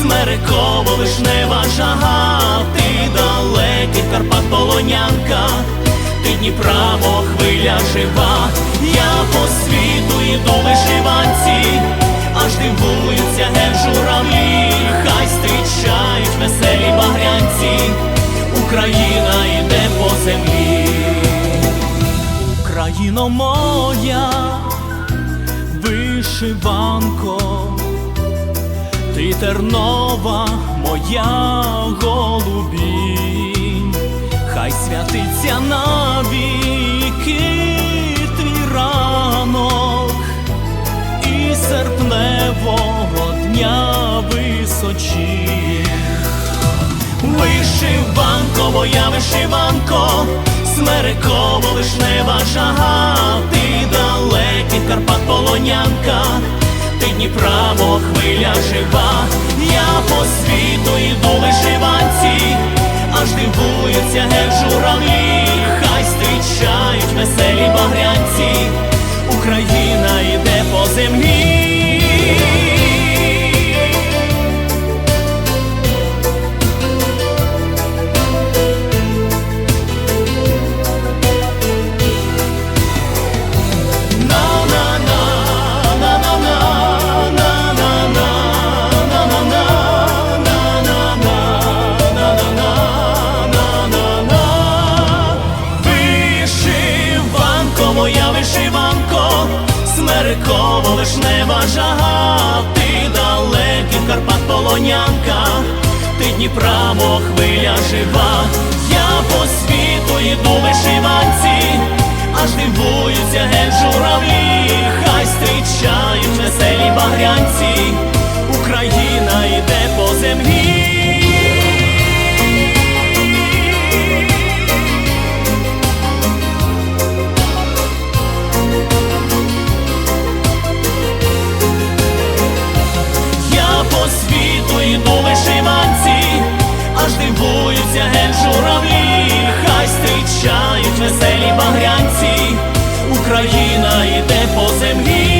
смереково вишнева жага, ти далекий Карпат полонянка, ти Дніпра, мов хвиля жива, я по світу йду вишиванці, аж дивуються ген журавлі, хай зустрічають веселі багрянці, Україна йде по землі, Україно моя вишиванко, ти тернова моя голубінь, хай святиться навіки твій ранок і серпневого дня височі. Вишиванко, моя вишиванко, смереково вишнева жага, ти далекий Карпат полонянка, ти Дніпра, бо хвиля жива, я по світу йду вишиванці, аж дивуються геть журавлі, хай зустрічають веселі багрянці, Україна йде по землі. Смереково вишнева жага, ти далекий Карпат полонянка, ти Дніпра, хвиля жива, я по світу йду вишиванці, аж дивуються геть журавлі, веселі Україна йде по землі.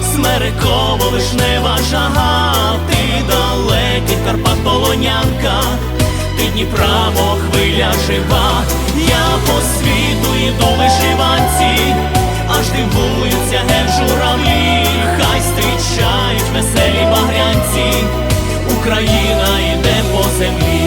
смереково вишнева жага, ти далекий Карпат полонянка, ти Дніпра, хвиля жива, я по світу йду вишиванці, аж дивуються гержуравлі, хай зустрічають веселі багрянці, Україна йде по землі.